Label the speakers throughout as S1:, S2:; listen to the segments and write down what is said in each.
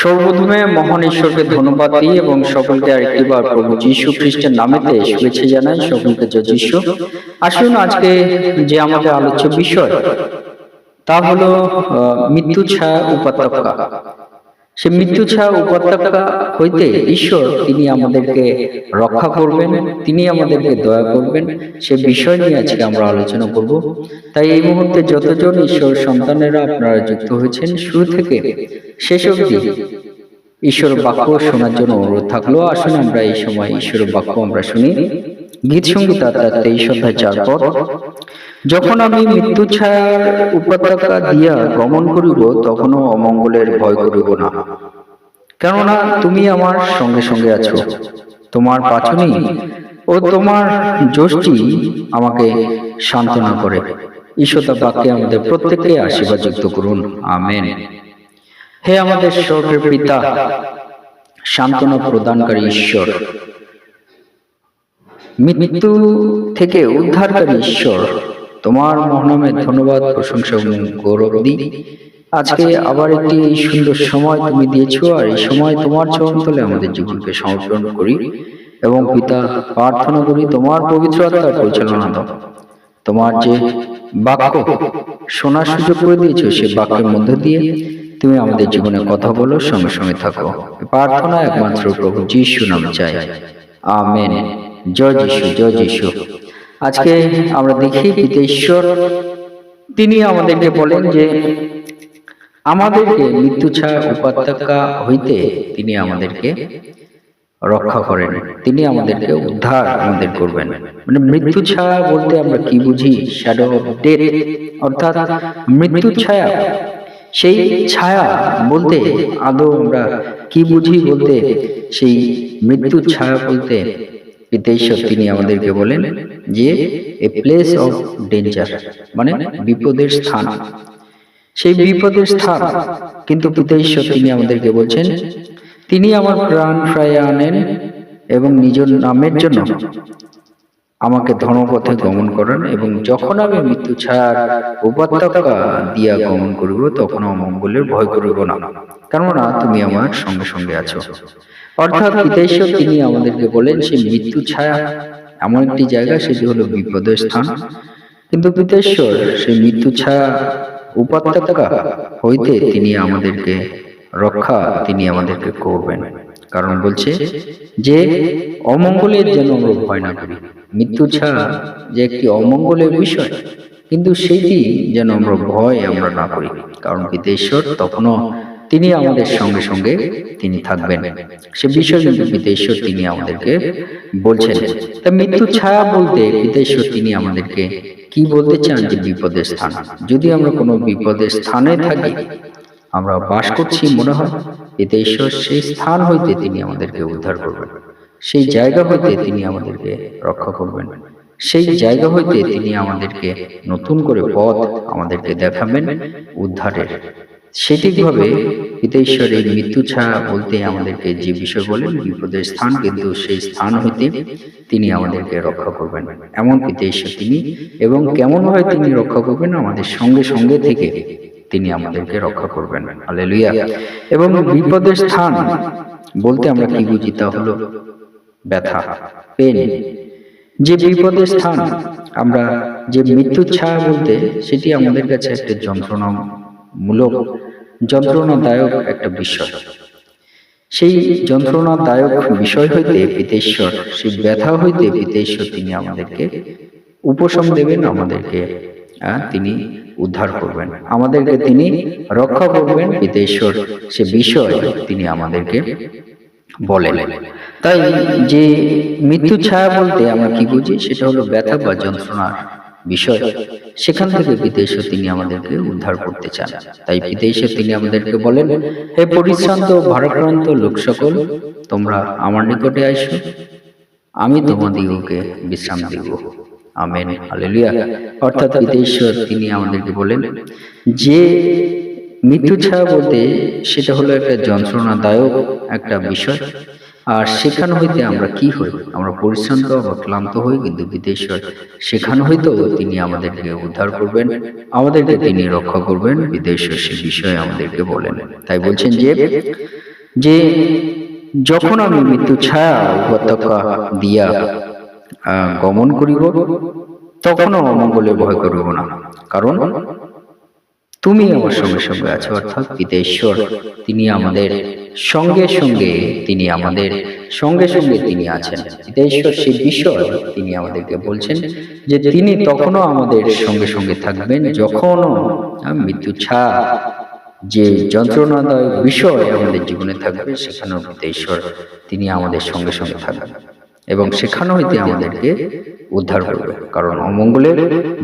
S1: সর্বপ্রথমে মহান ঈশ্বরকে ধন্যবাদ দিই এবং সকলকে আরেকটিবার প্রভু যীশু খ্রিস্টের নামেতে শুভেচ্ছা জানাই, সকলকে যীশু। আসুন আজকে যে আমাদের আলোচ্য বিষয়, তা হলো মৃত্যু ছায়া উপত্যকা। সে মৃত্যু ছায়া উপত্যকা হইতে ঈশ্বর তিনি আমাদেরকে রক্ষা করবেন, তিনি আমাদেরকে দয়া করবেন। সে বিষয় নিয়ে আজকে আমরা আলোচনা করব। তাই এই মুহূর্তে যতজন ঈশ্বর সন্তানেরা আপনারা যুক্ত হয়েছেন, শুরু থেকে শেষ অবধি ঈশ্বর বাক্য শোনার জন্য অনুরোধ থাকল। আসুন আমরা এই সময় ঈশ্বর বাক্য আমরা শুনি। গীত সংগীত তার তেইশ অধ্যায় চার পর যখন আমি মৃত্যু ছায়ার উপত্যকা দিয়া গমন করিব তখনও অমঙ্গলের ভয় করিব না। কেননা তুমি আমার সঙ্গে সঙ্গে আছো। তোমার পাচনি ও তোমার যষ্টি আমাকে সান্ত্বনা করে। ঈশ্বর বাক্যে আমাদের প্রত্যেককে আশীর্বাদ যুক্ত করুন। আমেন। হে আমাদের স্বর্গের পিতা, সান্ত্বনা প্রদানকারী ঈশ্বর। মৃত্যু থেকে উদ্ধারকারী ঈশ্বর, তোমার মহানামে ধন্যবাদ, প্রশংসা এবং গৌরব দিই। আজকে আবার একটি সুন্দর সময় তুমি দিয়েছ, আর এই সময় তোমার চরণতলে আমাদের জীবনকে সমর্পণ করি এবং পিতা প্রার্থনা করি, তোমার পবিত্র আত্মার পরিচালনা দাও। তোমার যে বাক্য শোনার সুযোগ করে দিয়েছ, সে বাক্যের মধ্য দিয়ে তুমি আমাদের জীবনে কথা বলো, সঙ্গে সঙ্গে থাকো। প্রার্থনা একমাত্র প্রভু যিশু নাম চাই। আমেন। জয় যিশু জয় যিশু। আজকে আমরা দেখি পিতা ঈশ্বর তিনি আমাদেরকে বলেন যে, আমাদেরকে মৃত্যু ছায়া উপত্যকা হইতে তিনি আমাদেরকে রক্ষা করেন। তিনি আমাদেরকে উদ্ধার আমাদের করবেন। মানে মৃত্যু ছায়া বলতে আমরা কি বুঝি? শ্যাডো অফ ডেথ অর্থাৎ মৃত্যু ছায়া সেই ছায়া বলতে আদৌ আমরা কি বুঝি বলতে সেই মৃত্যু ছায়া বলতে পিতেশ্বর তিনি আমাদেরকে বলেন যে এ প্লেস অফ ডেঞ্জার মানে বিপদের স্থান। সেই বিপদের স্থান, কিন্তু পিতেশ্বর তিনি আমাদেরকে বলছেন, তিনি আমার প্রাণ ফ্রায় আনেন এবং নিজের নামের জন্য আমাকে ধর্মপথে গমন করেন এবং যখন আমি মৃত্যু ছায়ার উপত্যকা দিয়া গমন করিব, তখন অমঙ্গলের ভয় করিব না। কেননা তুমি আমার সঙ্গে সঙ্গে আছো। অর্থাৎ পিতেশ্বর তিনি আমাদেরকে বলেন সেই মৃত্যু ছায়া এমন একটি জায়গা, সেটি হলো বিপদের স্থান। কিন্তু পিতেশ্বর সেই মৃত্যু ছায়া উপত্যকা হইতে তিনি আমাদেরকে রক্ষা, তিনি আমাদেরকে করবেন। কারণ বলছে যে, অমঙ্গলের যেন আমরা ভয় না করি। মৃত্যু ছাড়া যে একটি অমঙ্গলের বিষয়, কিন্তু সেটি যেন আমরা ভয় আমরা না করি, কারণ পিতেশ্বর তখনও তিনি আমাদের সঙ্গে সঙ্গে তিনি থাকবেন। সে বিষয় কিন্তু পিতেশ্বর তিনি আমাদেরকে বলছেন, তা মৃত্যু ছায়া বলতে পিতেশ্বর তিনি আমাদেরকে কি বলতে চান যে বিপদের স্থান? যদি আমরা কোনো বিপদের স্থানে থাকি, আমরা বাস করছি মনে হয় এতে ঈশ্বর সেই স্থান হইতে তিনি আমাদেরকে উদ্ধার করবেন। সেই জায়গা হইতে তিনি আমাদেরকে রক্ষা করবেন। সেই জায়গা হইতে তিনি আমাদেরকে নতুন করে পথ আমাদেরকে দেখাবেন উদ্ধারের। পিতা এই মৃত্যু ছায়া বলতে আমাদেরকে যে বিষয় বলেন বিপদের স্থান কিন্তু সেই স্থান হইতে তিনি আমাদেরকে রক্ষা করবেন। এমন পিতা ঈশ্বর তিনি এবং কেমন ভাবে তিনি রক্ষা করবেন আমাদের সঙ্গে সঙ্গে থেকে তিনি আমাদেরকে রক্ষা করবেন। হালেলুয়া এবং বিপদের স্থান বলতে আমরা কি বুঝি তা হলো ব্যথা পেন। যে বিপদের স্থান আমরা যে মৃত্যুর ছায়া বলতে সেটি আমাদের কাছে একটা যন্ত্রণামূলক যন্ত্রণাদায়ক একটা বিষয়। সেই যন্ত্রণাদায়ক বিষয় হইতে পিতেশ্বর সেই ব্যথা হইতে পিতেশ্বর তিনি আমাদেরকে উপশম দেবেন আমাদেরকে তিনি উদ্ধার করবেন। আমাদেরকে তিনি রক্ষা করবেন পিতেশ্বর সে বিষয় তিনি আমাদেরকে বলেন। তাই যে মৃত্যু ছায়া বলতে আমরা কি বুঝি, সেটা হলো ব্যথা বা যন্ত্রণার বিষয়। সেখান থেকে বিদেশে তিনি আমাদেরকে উদ্ধার করতে চান। তাই বিদেশে তিনি আমাদেরকে বলেন, হে পরিশ্রান্ত ভারাক্রান্ত লোক সকল, তোমরা আমার নিকটে আইসো। আমি তোমাদিগকে বিশ্রাম দিব। আমেন। হালেলুয়া। অর্থাৎ পিতেশ্বর তিনি আমাদেরকে বলেন, যে মৃত্যু ছায়া বলতে সেটা হলো একটা যন্ত্রণাদায়ক একটা বিষয়। আর সেখান হইতে আমরা কি হই? আমরা পরিশ্রান্ত বা ক্লান্ত হই কিন্তু বিদেশ্বর সেখান হইতেও তিনি আমাদেরকে উদ্ধার করবেন আমাদেরকে তিনি রক্ষা করবেন বিদেশ্বর সে বিষয়ে আমাদেরকে বলেন। তাই বলছেন যে যে যখন আমি মৃত্যু ছায়া উপত্যকা দিয়া গমন করিব তখনও অমঙ্গলে ভয় করিব না। কারণ তুমি আমার সঙ্গে সঙ্গে আছো অর্থাৎ পিতা ঈশ্বর তিনি আমাদের সঙ্গে সঙ্গে তিনি আমাদের সঙ্গে সঙ্গে তিনি আছেন পিতা ঈশ্বর সেই বিষয় তিনি আমাদেরকে বলছেন যে তিনি তখনও আমাদের সঙ্গে সঙ্গে থাকবেন যখনও আহ, মৃত্যু ছা যে যন্ত্রণাদায়ক বিষয় আমাদের জীবনে থাকবে সেখানেও পিতা ঈশ্বর তিনি আমাদের সঙ্গে সঙ্গে থাকবেন এবং সেখানে হইতে আমাদেরকে উদ্ধার করবে। কারণ অমঙ্গলের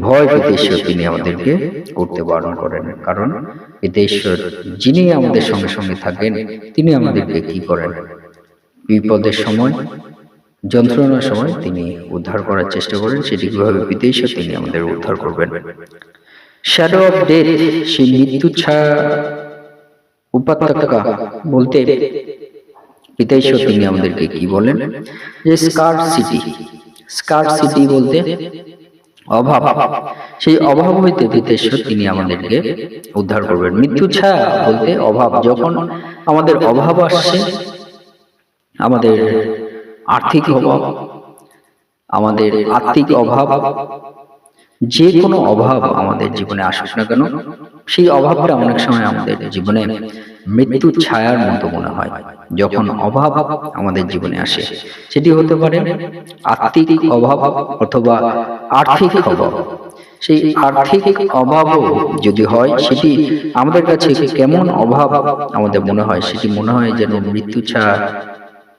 S1: ভয় পিতেশ্বর তিনি আমাদেরকে করতে বারণ করেন। কারণ পিতেশ্বর যিনি আমাদের সঙ্গে সঙ্গে থাকেন তিনি আমাদেরকে কি করেন? বিপদের সময় যন্ত্রণার সময় তিনি উদ্ধার করার চেষ্টা করেন সেটি কীভাবে পিতেশ্বর তিনি আমাদের উদ্ধার করবেন? শ্যাডো অফ ডেথ সেই মৃত্যু ছায়া উপত্যকা বলতে পিতাইশ্বর তিনি আমাদেরকে কি বলেন? যে স্কার সিটি স্কার সিটি বলতে অভাব। সেই অভাব হইতে পিতেশ্বর তিনি আমাদেরকে উদ্ধার করবেন। মৃত্যু ছায়া বলতে অভাব। যখন আমাদের অভাব আসছে, আমাদের আর্থিক অভাব, আমাদের আর্থিক অভাব, যে কোনো অভাব আমাদের জীবনে আসুক না কেন, সেই অভাবটা অনেক সময় আমাদের জীবনে মৃত্যুর ছায়ার মতো মনে হয়। যখন অভাব আমাদের জীবনে আসে, সেটি হতে পারে আর্থিক অভাব অথবা আর্থিক অভাব। সেই আর্থিক অভাবও যদি হয়, সেটি আমাদের কাছে কেমন অভাব আমাদের মনে হয়, সেটি মনে হয় যেন মৃত্যু ছায়া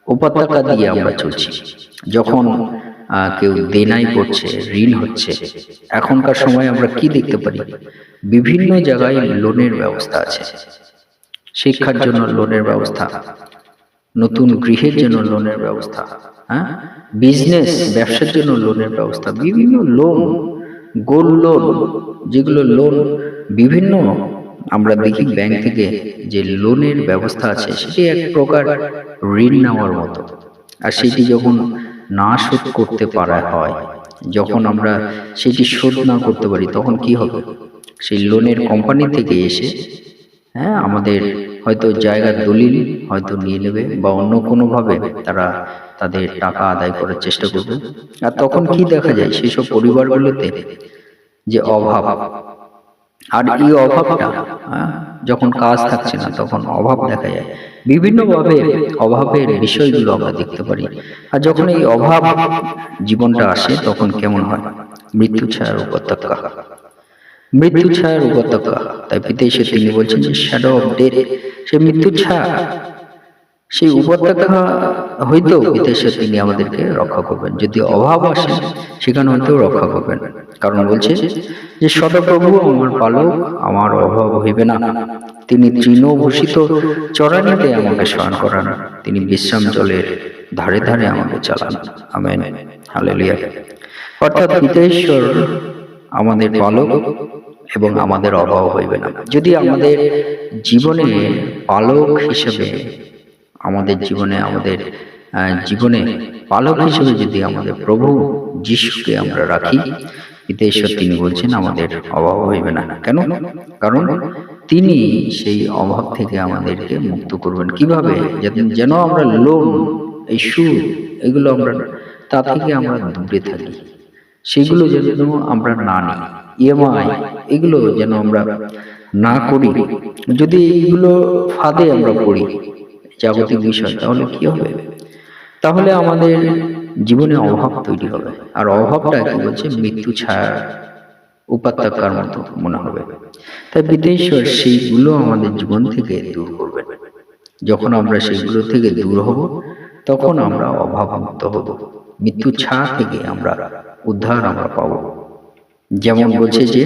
S1: উপত্যকা দিয়ে আমরা চলছি। যখন কেউ দেনাই করছে, ঋণ হচ্ছে, এখনকার সময় আমরা কি দেখতে পারি? বিভিন্ন জায়গায় লোনের ব্যবস্থা আছে। শিক্ষার জন্য লোনের ব্যবস্থা। নতুন গৃহের জন্য লোনের ব্যবস্থা। হ্যাঁ? বিজনেস ব্যবসার জন্য লোনের ব্যবস্থা। বিভিন্ন লোন গোল্ড লোন যেগুলো লোন বিভিন্ন আমরা দেখি ব্যাংক থেকে যে লোনের ব্যবস্থা আছে সেটি এক প্রকার ঋণ নেওয়ার মতো। আর সেটি যখন না শোধ করতে পারা হয় যখন আমরা সেটি শোধ না করতে পারি তখন কি হবে? সেই লোনের কোম্পানি থেকে এসে হ্যাঁ আমাদের হয়তো জায়গার দলিল হয়তো নিয়ে নেবে বা অন্য কোনোভাবে তারা তাদের টাকা আদায় করার চেষ্টা করবে। আর তখন কি দেখা যায়? সেসব পরিবারগুলোতে যে অভাব। আর এই অভাবটা হ্যাঁ, যখন কাজ থাকছে না তখন অভাব দেখা যায়। বিভিন্নভাবে অভাবের বিষয়গুলো আমরা দেখতে পারি। আর যখন এই অভাব জীবনটা আসে তখন কেমন হয়? মৃত্যু ছায়ার উপত্যকা। মৃত্যু ছায়ার উপত্যকা। তাই বিদেশে তিনি বলছেন যে শ্যাডো অফ ডেথ সে মৃত্যু ছায়া সেই উপত্যকা হইতেও বিদেশে তিনি আমাদেরকে রক্ষা করবেন। যদি অভাব আসে, সেখানে হইতেও রক্ষা করবেন। কারণ বলছে যে, সদপ্রভু আমার পালক, আমার অভাব হইবে না। তিনি তৃণভূষিত চরানিতে আমাকে শয়ন করান। তিনি বিশ্রাম জলের ধারে ধারে আমাকে চালান। আমেন। হালেলুয়া। অর্থাৎ পিতেশ্বর আমাদের পালক এবং আমাদের অভাব হইবে না। যদি আমাদের জীবনে পালক হিসেবে আমাদের জীবনে আমাদের জীবনে পালক হিসেবে যদি আমাদের প্রভু যিশুকে আমরা রাখি ঈশ্বর তিনি বলছেন আমাদের অভাব হইবে না। কেন? কারণ তিনি সেই অভাব থেকে আমাদেরকে মুক্ত করবেন। কীভাবে? যেন- যেন আমরা লোন এই সুদ এগুলো আমরা তা থেকে আমরা দূরে থাকি। সেগুলো যেন আমরা না নিই। ইএমআই এগুলো যেন আমরা না করি। যদি এইগুলো ফাঁদে আমরা পড়ি জাগতিক বিষয় তাহলে কি হবে? তাহলে আমাদের জীবনে অভাব তৈরি হবে। আর অভাবটা কি বলছে? মৃত্যু ছায়া উপত্যকার মতো মনে হবে। তাই বিদেশ্বর সেইগুলো আমাদের জীবন থেকে দূর করবেন যখন আমরা সেগুলো থেকে দূর হব তখন আমরা অভাবমুক্ত হব। মৃত্যু ছা থেকে আমরা উদ্ধার আমরা পাব। যেমন বলছে যে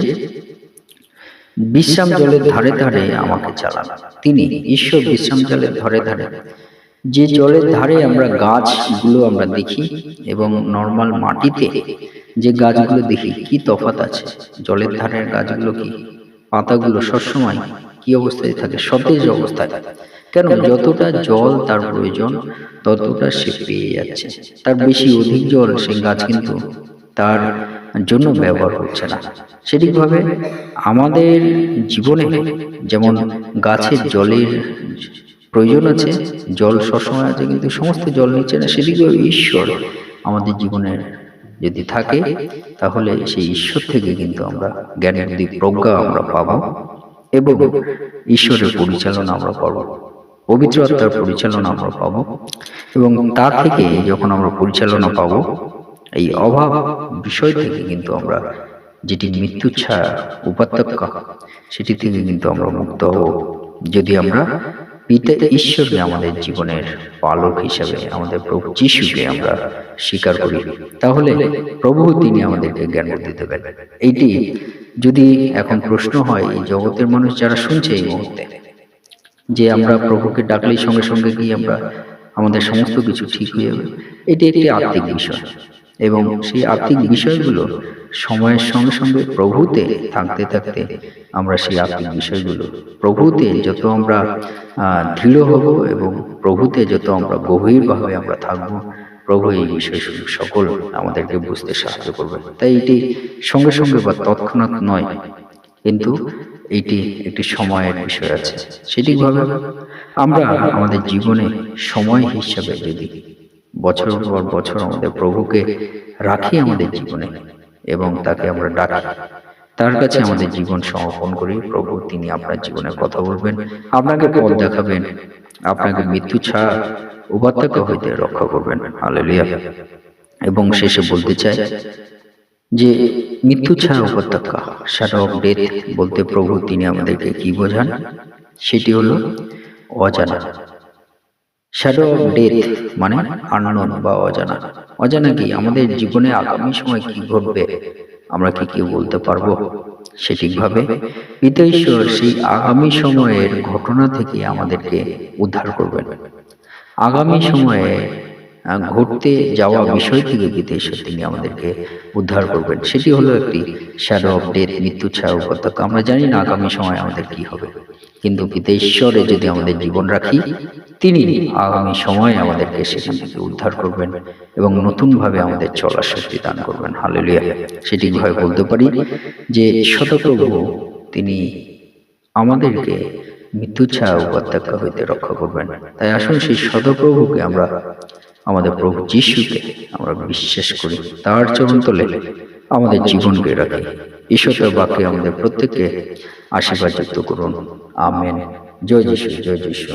S1: বিশ্রাম জলের ধারে ধারে আমাকে চালান। তিনি ঈশ্বর বিশ্রাম জলের ধারে ধারে। যে জলের ধারে আমরা গাছগুলো আমরা দেখি এবং নর্মাল মাটিতে যে গাছগুলো দেখি কি তফাত আছে? জলের ধারের গাছগুলো কি? পাতাগুলো সবসময় কি অবস্থায় থাকে? সতেজ অবস্থায় কেন? যতটা জল তার প্রয়োজন ততটা সে পেয়ে যাচ্ছে। তার বেশি অধিক জল সেই গাছ কিন্তু তার জন্য ব্যবহার হচ্ছে না। সেটিকভাবে আমাদের জীবনে যেমন গাছের জলের প্রয়োজন আছে, জল সবসময় আছে, কিন্তু সমস্ত জল নিচ্ছে না, সেদিকেও ঈশ্বর আমাদের জীবনের যদি থাকে, তাহলে সেই ঈশ্বর থেকে কিন্তু আমরা জ্ঞানের বুদ্ধি প্রজ্ঞা আমরা পাবো এবং ঈশ্বরের পরিচালনা আমরা পাবো, পবিত্র আত্মার পরিচালনা আমরা পাবো এবং তা থেকে যখন আমরা পরিচালনা পাবো এই অভাব বিষয় থেকে কিন্তু আমরা যেটি মৃত্যু ছাড়া উপাত্যক্য সেটি থেকে কিন্তু আমরা মুক্ত হব। যদি আমরা পিতা ঈশ্বরকে আমাদের জীবনের পালক হিসাবে, আমাদের প্রভু যিশুকে আমরা স্বীকার করি, তাহলে প্রভু তিনি আমাদেরকে জ্ঞান বুদ্ধি দেবেন। এইটি যদি এখন প্রশ্ন হয় এই জগতের মানুষ যারা শুনছে এই মুহূর্তে, যে আমরা প্রভুকে ডাকলেই সঙ্গে সঙ্গে গিয়ে আমরা আমাদের সমস্ত কিছু ঠিক হয়ে যাবে, এটি একটি আর্থিক বিষয়। এবং সেই আর্থিক বিষয়গুলো সময়ের সঙ্গে সঙ্গে প্রভুতে থাকতে থাকতে আমরা সেই আত্মিক বিষয়গুলো প্রভুতে যত আমরা দৃঢ় হব এবং প্রভুতে যত আমরা গভীরভাবে আমরা থাকব প্রভু এই বিষয় সকল আমাদেরকে বুঝতে সাহায্য করবে। তাই এটি সঙ্গে সঙ্গে বা তৎক্ষণাৎ নয় কিন্তু এটি একটি সময়ের বিষয় আছে। সেটি ভাবে আমরা আমাদের জীবনে সময় হিসাবে যদি বছর পর বছর আমাদের প্রভুকে রাখি আমাদের জীবনে এবং তাকে আমরা ডাকি। তার কাছে আমাদের জীবন সমর্পণ করি। প্রভু, তিনি আপনার জীবনে কথা বলবেন, আপনাকে পথ দেখাবেন, আপনাকে মৃত্যু ছাড়া উপাত্তাক হইতে রক্ষা করবেন। হালেলুয়া। এবং শেষে বলতে চাই যে, মৃত্যু ছাড়া উপত্যকা শ্যাডো অফ ডেথ বলতে প্রভু, তিনি আমাদেরকে কি বোঝান? সেটি হলো অজানা। শ্যাডো অফ ডেথ মানে আননোন বা অজানা। অজানা। কি? আমাদের জীবনে আগামী সময় কি ঘটবে? আমরা কি কেউ বলতে পারব? সঠিকভাবে পিতা ঈশ্বর সেই আগামী সময়ের ঘটনা থেকে আমাদেরকে উদ্ধার করবেন। আগামী সময়ে ঘটতে যাওয়া বিষয় থেকে পিতা তিনি আমাদেরকে উদ্ধার করবেন। সেটি হলো একটি শ্যাডো অফ ডেথ মৃত্যু ছায়া উপত্যকা আমরা জানি না আগামী সময় আমাদের কি হবে। কিন্তু পিতা ঈশ্বরে যদি আমাদের জীবন রাখি তিনি আগামী সময়ে আমাদেরকে সেখান থেকে উদ্ধার করবেন এবং নতুনভাবে আমাদের চলার শক্তি দান করবেন। হালেলুয়া। সেটি ভাবে বলতে পারি? যে শতপ্রভু, তিনি আমাদেরকে মৃত্যু ছায়া উপত্যকা হইতে রক্ষা করবেন। তাই আসুন সেই শতপ্রভুকে আমরা, আমাদের প্রভু যিশুকে আমরা বিশ্বাস করি। তার চরণ তলে আমাদের জীবনকে রাখি। ঈশ্বরের বাক্যে আমাদের প্রত্যেককে আশীর্বাদ যুক্ত করুন। আমেন। জয় যিশু জয় যিশু।